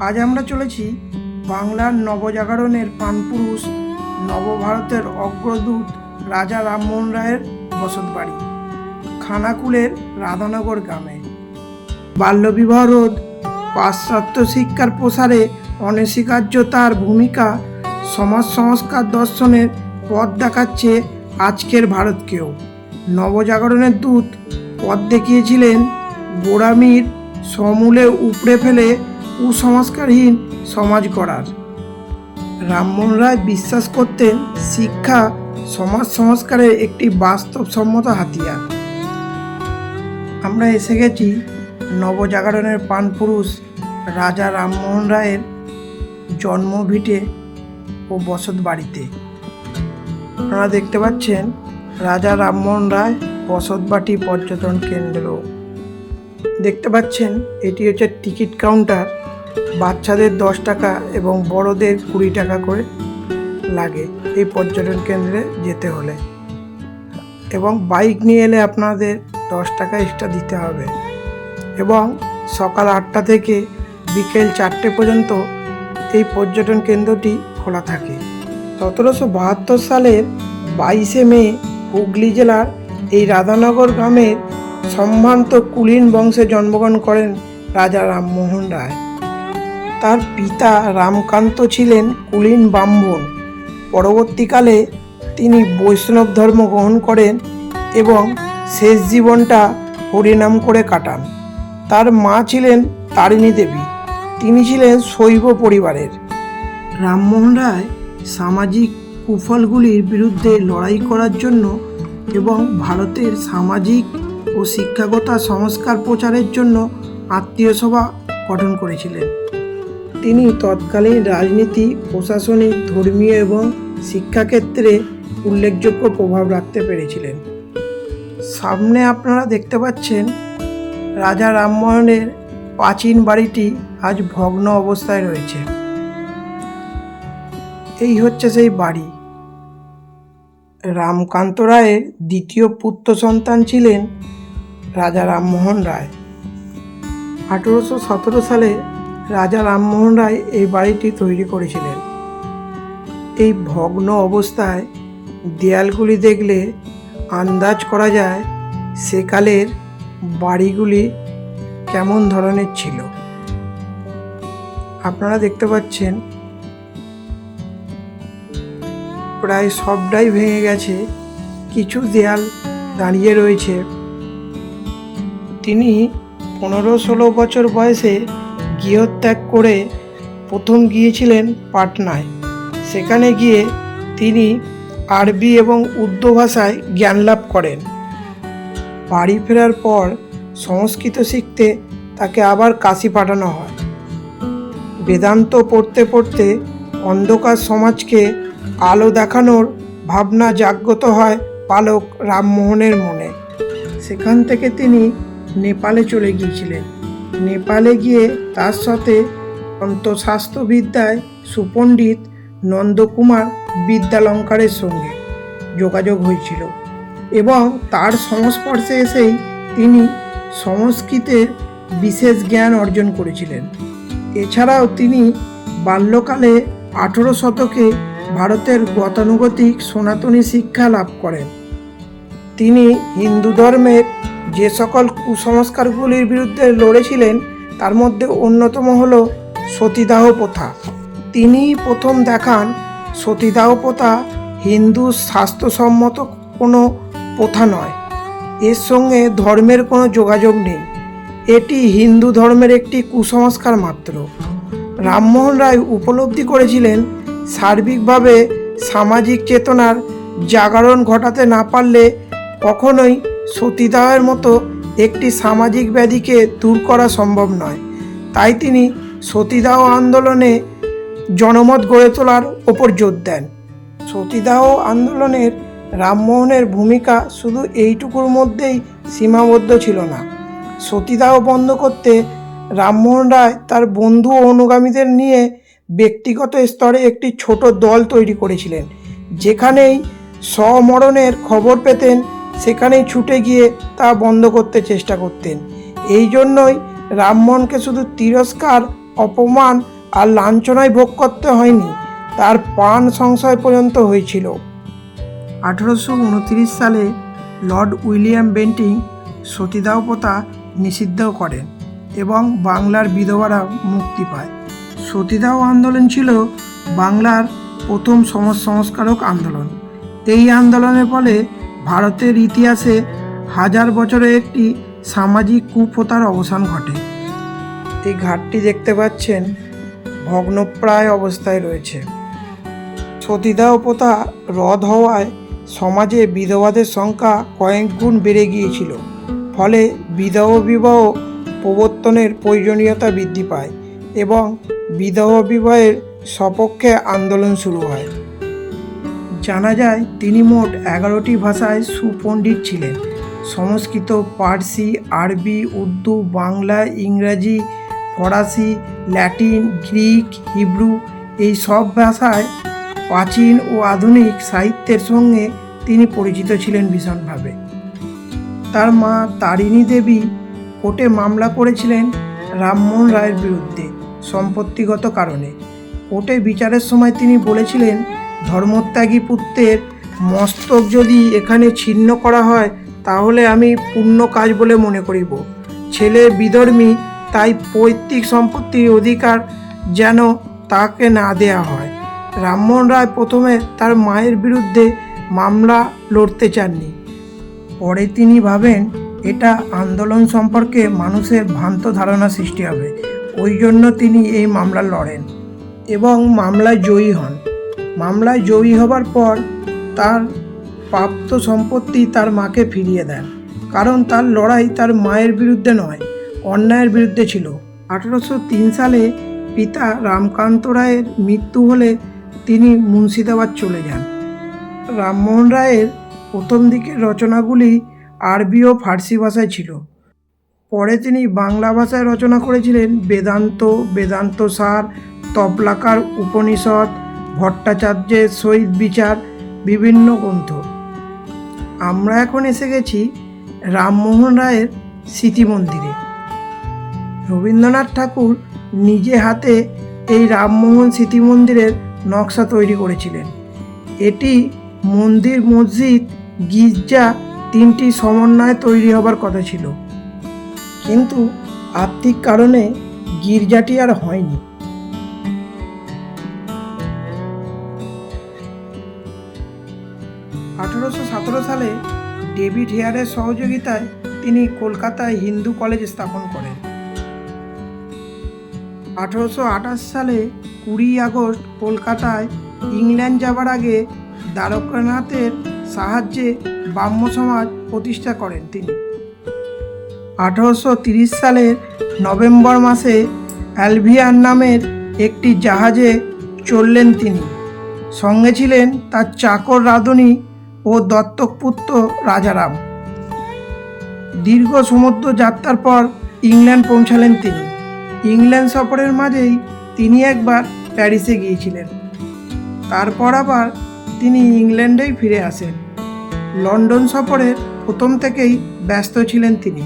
আজ আমরা চলেছি বাংলার নবজাগরণের প্রাণপুরুষ, নবভারতের অগ্রদূত রাজা রামমোহন রায়ের বসতবাড়ি খানাকুলের রাধানগর গ্রামে। বাল্যবিবাহ রোধ, পাশ্চাত্য শিক্ষার প্রসারে অনস্বীকার্য তার ভূমিকা, সমাজ সংস্কার দর্শনের পথ দেখাচ্ছে আজকের ভারতকেও। নবজাগরণের দূত পথ দেখিয়েছিলেন গোড়ামির সমূলে উপড়ে ফেলে কুসংস্কারহীন সমাজ গড়ার। রামমোহন রায় বিশ্বাস করতেন শিক্ষা সমাজ সংস্কারের একটি বাস্তবসম্মত হাতিয়ার। আমরা এসে গেছি নবজাগরণের প্রাণপুরুষ রাজা রামমোহন রায়ের জন্মভিটে ও বসত বাড়িতে আপনারা দেখতে পাচ্ছেন রাজা রামমোহন রায় বসতবাটি পর্যটন কেন্দ্র। দেখতে পাচ্ছেন এটি হচ্ছে টিকিট কাউন্টার। বাচ্চাদের দশ টাকা এবং বড়দের কুড়ি টাকা করে লাগে এই পর্যটন কেন্দ্রে যেতে হলে। এবং বাইক নিয়ে এলে আপনাদের দশ টাকা এক্সট্রা দিতে হবে। এবং সকাল আটটা থেকে বিকেল চারটে পর্যন্ত এই পর্যটন কেন্দ্রটি খোলা থাকে। সতেরোশো বাহাত্তর সালের বাইশে মে হুগলি জেলার এই রাধানগর গ্রামের সম্ভ্রান্ত কুলীন বংশে জন্মগ্রহণ করেন রাজা রামমোহন রায়। তার পিতা রামকান্ত ছিলেন কুলীন ব্রাহ্মণ। পরবর্তীকালে তিনি বৈষ্ণব ধর্ম গ্রহণ করেন এবং শেষ জীবনটা হরিনাম করে কাটান। তার মা ছিলেন তারিণী দেবী, তিনি ছিলেন শৈব পরিবারের। রামমোহন রায় সামাজিক কুফলগুলির বিরুদ্ধে লড়াই করার জন্য এবং ভারতের সামাজিক ও শিক্ষাগত সংস্কার প্রচারের জন্য আত্মীয় সভা গঠন করেছিলেন। তিনি তৎকালীন রাজনীতি, প্রশাসনিক, ধর্মীয় এবং শিক্ষাক্ষেত্রে উল্লেখযোগ্য প্রভাব রাখতে পেরেছিলেন। সামনে আপনারা দেখতে পাচ্ছেন, রাজা রামমোহনের প্রাচীন বাড়িটি আজ ভগ্ন অবস্থায় রয়েছে। এই হচ্ছে সেই বাড়ি। রামকান্ত রায়ের দ্বিতীয় পুত্র সন্তান ছিলেন রাজা রামমোহন রায়। আঠেরোশো সতেরো সালে রাজা রামমোহন রায় এই বাড়িটি তৈরি করেছিলেন। এই ভগ্ন অবস্থায় দেয়ালগুলি দেখলে আন্দাজ করা যায় সেকালের বাড়িগুলি কেমন ধরনের ছিল। আপনারা দেখতে পাচ্ছেন, প্রায় সবটাই ভেঙে গেছে। কিছু দেয়াল দাঁড়িয়ে রয়েছে। তিনি পনেরো ষোলো বছর বয়সে গৃহত্যাগ করে প্রথম গিয়েছিলেন পাটনায়। সেখানে গিয়ে তিনি আরবি এবং উর্দু ভাষায় জ্ঞান লাভ করেন। বাড়ি ফেরার পর সংস্কৃত শিখতে তাকে আবার কাশি পাঠানো হয়। বেদান্ত পড়তে পড়তে অন্ধকার সমাজকে আলো দেখানোর ভাবনা জাগ্রত হয় পালক রামমোহনের মনে। সেখান থেকে তিনি নেপালে চলে গিয়েছিলেন। নেপালে গিয়ে তার সাথে অন্তঃস্বাস্থ্যবিদ্যায় সুপণ্ডিত নন্দকুমার বিদ্যালঙ্কারের সঙ্গে যোগাযোগ হয়েছিল এবং তার সংস্পর্শে এসেই তিনি সংস্কৃতের বিশেষ জ্ঞান অর্জন করেছিলেন। এছাড়াও তিনি বাল্যকালে আঠেরো শতকে ভারতের গতানুগতিক সনাতনী শিক্ষা লাভ করেন। তিনি হিন্দু ধর্মের যে সকল কুসংস্কারগুলির বিরুদ্ধে লড়েছিলেন, তার মধ্যে অন্যতম হল সতীদাহ প্রথা। তিনি প্রথম দেখান সতীদাহ প্রথা হিন্দু স্বাস্থ্যসম্মত কোনো প্রথা নয়। এর সঙ্গে ধর্মের কোনো যোগাযোগ নেই। এটি হিন্দু ধর্মের একটি কুসংস্কার মাত্র। রামমোহন রায় উপলব্ধি করেছিলেন, সার্বিকভাবে সামাজিক চেতনার জাগরণ ঘটাতে না পারলে কখনোই সতীদাহের মতো একটি সামাজিক ব্যাধিকে দূর করা সম্ভব নয়। তাই তিনি সতীদাহ আন্দোলনে জনমত গড়ে তোলার ওপর জোর দেন। সতীদাহ আন্দোলনের রামমোহনের ভূমিকা শুধু এইটুকুর মধ্যেই সীমাবদ্ধ ছিল না। সতীদাহ বন্ধ করতে রামমোহন রায় তার বন্ধু ও অনুগামীদের নিয়ে ব্যক্তিগত স্তরে একটি ছোট দল তৈরি করেছিলেন। যেখানেই স্বমরণের খবর পেতেন সেখানেই ছুটে গিয়ে তা বন্ধ করতে চেষ্টা করতেন। এই জন্যই রামমোহনকে শুধু তিরস্কার, অপমান আর লাঞ্ছনায় ভোগ করতে হয়নি, তার পান সংশয় পর্যন্ত হয়েছিল। আঠারোশো উনত্রিশ সালে লর্ড উইলিয়াম বেন্টিং সতীদাহ প্রথা নিষিদ্ধ করেন এবং বাংলার বিধবারা মুক্তি পায়। সতীদাহ আন্দোলন ছিল বাংলার প্রথম সমাজ সংস্কারক আন্দোলন। এই আন্দোলনের ফলে ভারতের ইতিহাসে হাজার বছরে একটি সামাজিক কুপ্রথার অবসান ঘটে। এই ঘাটটি দেখতে পাচ্ছেন ভগ্নপ্রায় অবস্থায় রয়েছে। সতীদাহ প্রথা রদ হওয়ায় সমাজে বিধবাদের সংখ্যা কয়েক গুণ বেড়ে গিয়েছিল, ফলে বিধবা বিবাহ প্রবর্তনের প্রয়োজনীয়তা বৃদ্ধি পায় এবং বিধবা বিবাহের সপক্ষে আন্দোলন শুরু হয়। জানা যায়, তিনি মোট এগারোটি ভাষায় সুপণ্ডিত ছিলেন। সংস্কৃত, পার্সি, আরবি, উর্দু, বাংলা, ইংরাজি, ফরাসি, ল্যাটিন, গ্রিক, হিব্রু এই সব ভাষায় প্রাচীন ও আধুনিক সাহিত্যের সঙ্গে তিনি পরিচিত ছিলেন ভীষণভাবে। তার মা তারিণী দেবী কোর্টে মামলা করেছিলেন রামমোহন রায়ের বিরুদ্ধে সম্পত্তিগত কারণে। কোর্টে বিচারের সময় তিনি বলেছিলেন ধর্মত্যাগী পুত্রের মস্তক যদি এখানে ছিন্ন করা হয়, তাহলে আমি পূর্ণ কাজ বলে মনে করিব। ছেলে বিধর্মী, তাই পৈতৃক সম্পত্তির অধিকার যেন তাকে না দেয়া হয়। রামমোহন রায় প্রথমে তার মায়ের বিরুদ্ধে মামলা লড়তে চাননি। পরে তিনি ভাবেন, এটা আন্দোলন সম্পর্কে মানুষের ভ্রান্ত ধারণা সৃষ্টি হবে। ওই জন্য তিনি এই মামলা লড়েন এবং মামলায় জয়ী হন। মামলায় জয়ী হবার পর তার প্রাপ্ত সম্পত্তি তার মাকে ফিরিয়ে দেন। কারণ তার লড়াই তার মায়ের বিরুদ্ধে নয়, অন্যায়ের বিরুদ্ধে ছিল। আঠারোশো তিন সালে পিতা রামকান্ত রায়ের মৃত্যু হলে তিনি মুর্শিদাবাদ চলে যান। রামমোহন রায়ের প্রথম দিকের রচনাগুলি আরবি ও ফার্সি ভাষায় ছিল। পরে তিনি বাংলা ভাষায় রচনা করেছিলেন বেদান্ত বেদান্ত সার, তবলাকার উপনিষদ ভট্টাচার্যের শহীদ বিচার, বিভিন্ন গ্রন্থ। আমরা এখন এসে গেছি রামমোহন রায়ের স্মৃতি মন্দিরে। রবীন্দ্রনাথ ঠাকুর নিজে হাতে এই রামমোহন স্মৃতি মন্দিরের নকশা তৈরি করেছিলেন। এটি মন্দির, মসজিদ, গির্জা তিনটি সমন্বয়ে তৈরি হবার কথা ছিল। কিন্তু আর্থিক কারণে গির্জাটি আর হয়নি। আঠারোশো সতেরো সালে ডেভিড হেয়ারের সহযোগিতায় তিনি কলকাতায় হিন্দু কলেজ স্থাপন করেন। আঠারোশো আঠাশ সালে কুড়ি আগস্ট কলকাতায় ইংল্যান্ড যাবার আগে দ্বারকানাথের সাহায্যে ব্রাহ্ম সমাজ প্রতিষ্ঠা করেন তিনি। আঠারোশো তিরিশ সালের নভেম্বর মাসে অ্যালভিয়ান নামের একটি জাহাজে চললেন তিনি। সঙ্গে ছিলেন তার চাকর রাধুনী ও দত্তক পুত্র রাজারাম। দীর্ঘ সমুদ্র যাত্রার পর ইংল্যান্ড পৌঁছালেন তিনি। ইংল্যান্ড সফরের মাঝেই তিনি একবার প্যারিসে গিয়েছিলেন। তারপর আবার তিনি ইংল্যান্ডেই ফিরে আসেন। লন্ডন সফরের প্রথম থেকেই ব্যস্ত ছিলেন তিনি।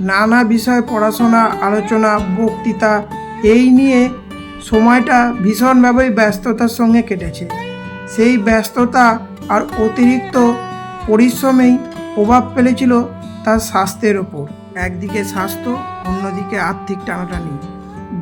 নানা বিষয়ে পড়াশোনা, আলোচনা, বক্তৃতা, এই নিয়ে সময়টা ভীষণভাবেই ব্যস্ততার সঙ্গে কেটেছে। সেই ব্যস্ততা আর অতিরিক্ত পরিশ্রমেই প্রভাব ফেলেছিল তার স্বাস্থ্যের ওপর। একদিকে স্বাস্থ্য, অন্যদিকে আর্থিক টানাটানি।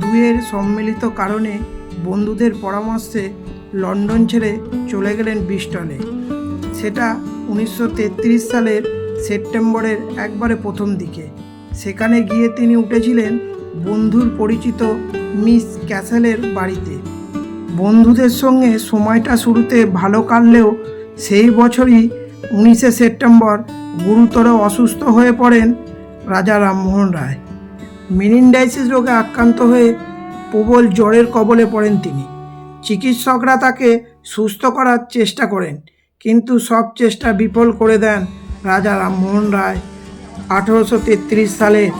দুয়ের সম্মিলিত কারণে বন্ধুদের পরামর্শে লন্ডন ছেড়ে চলে গেলেন ব্রিস্টলে। সেটা উনিশশো তেত্রিশ সালের সেপ্টেম্বরের একবারে প্রথম দিকে। সেখানে গিয়ে তিনি উঠেছিলেন বন্ধুর পরিচিত মিস ক্যাসেলের বাড়িতে। বন্ধুদের সঙ্গে সময়টা শুরুতে ভালো কাটলেও সেই বছরই উনিশে সেপ্টেম্বর গুরুতর অসুস্থ হয়ে পড়েন রাজা রামমোহন রায়। মেনিনডাইসিস রোগে আক্রান্ত হয়ে প্রবল জ্বরের কবলে পড়েন তিনি। চিকিৎসকরা তাকে সুস্থ করার চেষ্টা করেন, কিন্তু সব চেষ্টা বিফল করে দেন রাজা রামমোহন রায়। আঠেরোশো তেত্রিশ সালের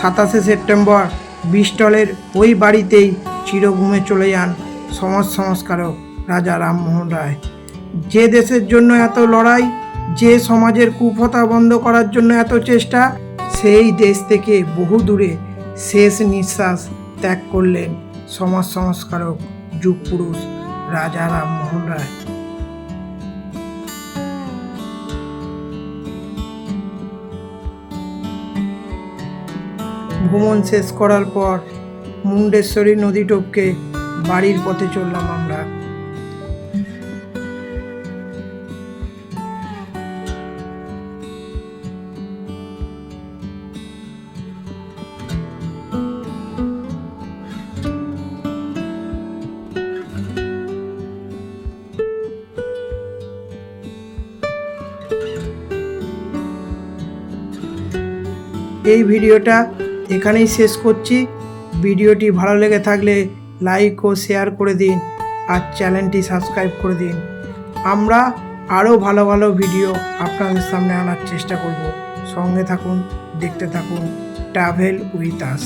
সাতাশে সেপ্টেম্বর বিস্টলের ওই বাড়িতেই চিরঘুমে চলে যান সমাজ সংস্কারক রাজা রামমোহন রায়। যে দেশের জন্য এত লড়াই, যে সমাজের কুপ্রথা বন্ধ করার জন্য এত চেষ্টা, সেই দেশ থেকে বহু দূরে শেষ নিঃশ্বাস ত্যাগ করলেন সমাজ সংস্কারক যুগ পুরুষ রাজা রামমোহন রায়। ভ্রমণ শেষ করার পর মুন্ডেশ্বরী নদী টপকে বাড়ির পথে চললাম আমরা। এই ভিডিওটা এখানেই শেষ করছি। ভিডিওটি ভালো লেগে থাকলে লাইক ও শেয়ার করে দিন আর চ্যানেলটি সাবস্ক্রাইব করে দিন। আমরা আরও ভালো ভালো ভিডিও আপনাদের সামনে আনার চেষ্টা করব। সঙ্গে থাকুন, দেখতে থাকুন ট্রাভেল উইথ আস